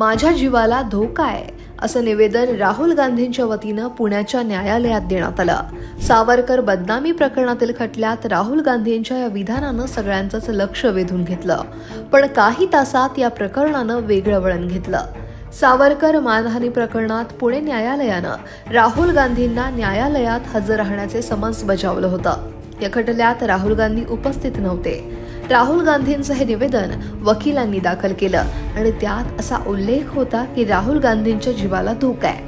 माझ्या जीवाला धोका आहे असं निवेदन राहुल गांधींच्या वतीनं पुण्याच्या न्यायालयात देण्यात आलं. सावरकर बदनामी प्रकरणातील खटल्यात राहुल गांधींच्या या विधानानं सगळ्यांचंच लक्ष वेधून घेतलं. पण काही तासात या प्रकरणानं वेगळं वळण घेतलं. सावरकर मानहानी प्रकरणात पुणे न्यायालयानं राहुल गांधींना न्यायालयात हजर राहण्याचे समन्स बजावलं होतं. या खटल्यात राहुल गांधी उपस्थित नव्हते. राहुल गांधींचं हे निवेदन वकिलांनी दाखल केलं. आणि त्यात असा उल्लेख होता की राहुल गांधींच्या जीवाला धोका आहे.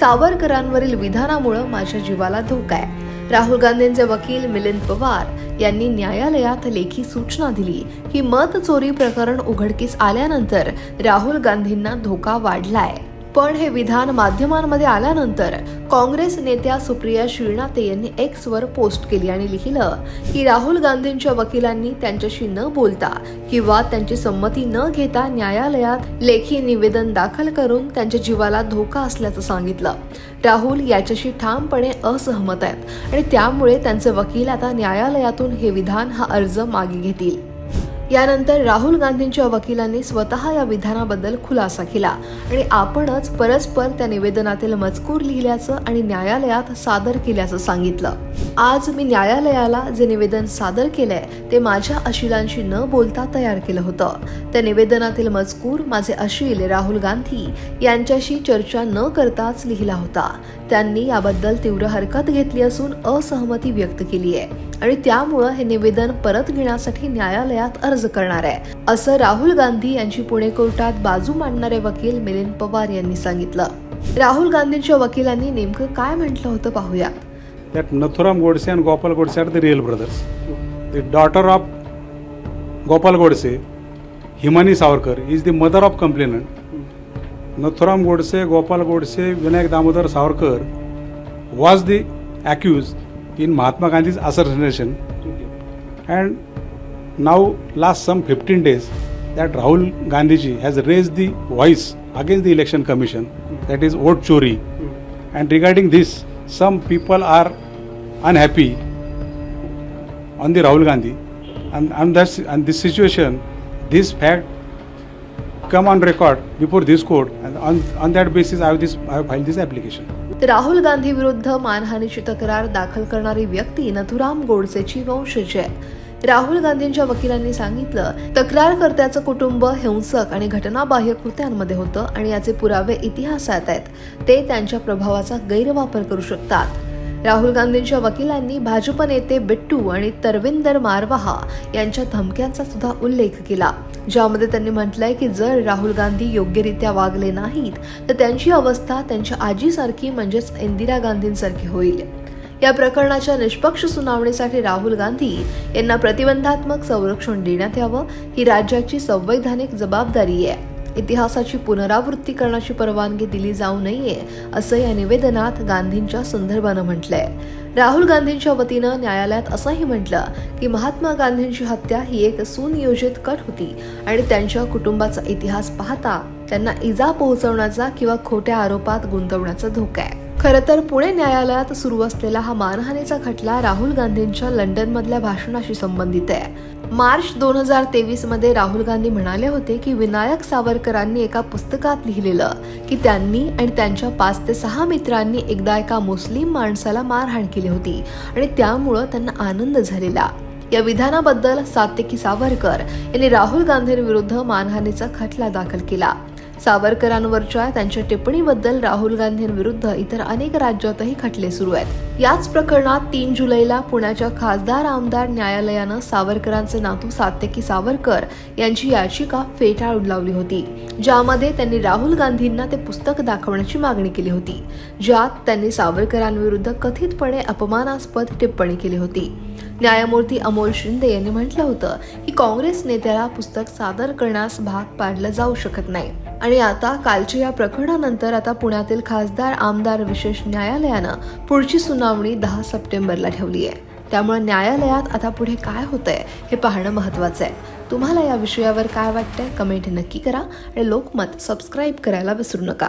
सावरकरांवरील विधानामुळं माझ्या जीवाला धोका आहे. राहुल गांधींचे वकील मिलिंद पवार यांनी न्यायालयात लेखी सूचना दिली. की मत चोरी प्रकरण उघडकीस आल्यानंतर राहुल गांधींना धोका वाढलाय. पण हे विधान माध्यमांमध्ये आल्यानंतर काँग्रेस नेत्या सुप्रिया श्रीनाथे यांनी एक्सवर पोस्ट केली आणि लिहिलं की राहुल गांधींच्या वकिलांनी त्यांच्याशी न बोलता किंवा त्यांची संमती न घेता न्यायालयात लेखी निवेदन दाखल करून त्यांच्या जीवाला धोका असल्याचं सांगितलं. राहुल याच्याशी ठामपणे असहमत आहेत आणि त्यामुळे त्यांचे वकील आता न्यायालयातून हे विधान हा अर्ज मागे घेतील. यानंतर राहुल गांधींच्या वकिलांनी स्वतः या विधानाबद्दल खुलासा केला. आणि आपणच परस्पर त्या निवेदनातील मजकूर लिहिल्याचं आणि न्यायालयात सादर केल्याचं सांगितलं. आज मी न्यायालयाला जे निवेदन सादर केलंय ते माझ्या अशिलांशी न बोलता तयार केलं होतं. त्या निवेदनातील मजकूर माझे अशील राहुल गांधी यांच्याशी चर्चा न करताच लिहिला होता. त्यांनी याबद्दल तीव्र हरकत घेतली असून असहमती व्यक्त केली आहे आणि त्यामुळं हे निवेदन परत घेण्यासाठी न्यायालयात अर्ज करणार आहे. असं राहुल गांधी यांची पुणे कोर्टात बाजू मांडणारे वकील मिलिंद पवार यांनी सांगितलं. राहुल गांधींच्या वकिलांनी नेमकं काय म्हटलं होतं पाहूया. नथुराम गोडसे आणि Gopal Godse are the real brothers. The daughter of Gopal Godse Himani Savarkar is the mother of complainant. Nathuram Godse Gopal Godse Vinayak Damodar Savarkar was the accused in Mahatma Gandhi's assassination. And now, last some 15 days, that Rahul Gandhiji has raised the voice against the election commission, that is vote chori. And regarding this, some people are unhappy on the Rahul Gandhi, and and that's and this situation, this fact come on record before this court, and on on that basis, I have this I have filed this application. Rahul Gandhi विरुद्ध मानहानीची तक्रार दाखल करणारी व्यक्ती नथुराम गोडसेची वंशज. आहे राहुल गांधींच्या वकिलांनी सांगितलं तक्रारकर्त्याचं कुटुंब हिंसक आणि घटनाबाह्य कृत्यांमध्ये होतं आणि याचे पुरावे इतिहासात आहेत. ते त्यांच्या प्रभावाचा गैरवापर करू शकतात. राहुल गांधींच्या वकिलांनी भाजप नेते बिट्टू आणि तरविंदर मारवाहा यांच्या धमक्यांचा सुद्धा उल्लेख केला. ज्यामध्ये त्यांनी म्हटलंय की जर राहुल गांधी योग्यरित्या वागले नाहीत तर त्यांची अवस्था त्यांच्या आजीसारखी म्हणजेच इंदिरा गांधींसारखी होईल. या प्रकरणाच्या निष्पक्ष सुनावणीसाठी राहुल गांधी यांना प्रतिबंधात्मक संरक्षण देण्यात यावं ही राज्याची संवैधानिक जबाबदारी आहे. इतिहासाची पुनरावृत्ती करण्याची परवानगी दिली जाऊ नये असं या निवेदनात गांधींच्या संदर्भानं म्हटलंय. राहुल गांधींच्या वतीनं न्यायालयात असंही म्हटलं की महात्मा गांधींची हत्या ही एक सुनियोजित कट होती आणि त्यांच्या कुटुंबाचा इतिहास पाहता त्यांना इजा पोहोचवण्याचा किंवा खोट्या आरोपात गुंतवण्याचा धोका आहे. खरं तर पुणे न्यायालयात सुरू असलेला हा मानहानीचा खटला राहुल गांधींच्या लंडनमधल्या भाषणाशी संबंधित आहे. मार्च दोन हजार तेवीसमध्ये राहुल गांधी म्हणाले होते की विनायक सावरकरांनी एका पुस्तकात लिहिलेलं की त्यांनी आणि त्यांच्या पाच ते सहा मित्रांनी एकदा एका मुस्लिम माणसाला मारहाण केली होती आणि त्यामुळं त्यांना आनंद झालेला. या विधानाबद्दल सात्यकी सावरकर यांनी राहुल गांधींविरुद्ध मानहानीचा खटला दाखल केला. सावरकरांवरच्या त्यांच्या टिप्पणीबद्दल राहुल गांधींविरुद्ध इतर अनेक राज्यातही खटले सुरू आहेत. याच प्रकरणात तीन जुलैला पुण्याच्या खासदार आमदार न्यायालयानं सावरकरांचे नातू सात्यकी सावरकर यांची याचिका फेटाळून लावली होती. ज्यामध्ये त्यांनी राहुल गांधींना ते पुस्तक दाखवण्याची मागणी केली होती ज्यात त्यांनी सावरकरांविरुद्ध कथितपणे अपमानास्पद टिप्पणी केली होती. न्यायमूर्ती अमोल शिंदे यांनी म्हटलं होतं की काँग्रेस नेत्याला पुस्तक सादर करण्यास भाग पाडलं जाऊ शकत नाही. आणि आता कालच्या या प्रकरणानंतर आता पुण्यातील खासदार आमदार विशेष न्यायालयानं पुढची सुनावणी दहा सप्टेंबरला ठेवली आहे त्यामुळे न्यायालयात आता पुढे काय होतंय हे पाहणं महत्वाचं आहे. तुम्हाला या विषयावर काय वाटतंय? कमेंट नक्की करा आणि लोकमत सबस्क्राईब करायला विसरू नका.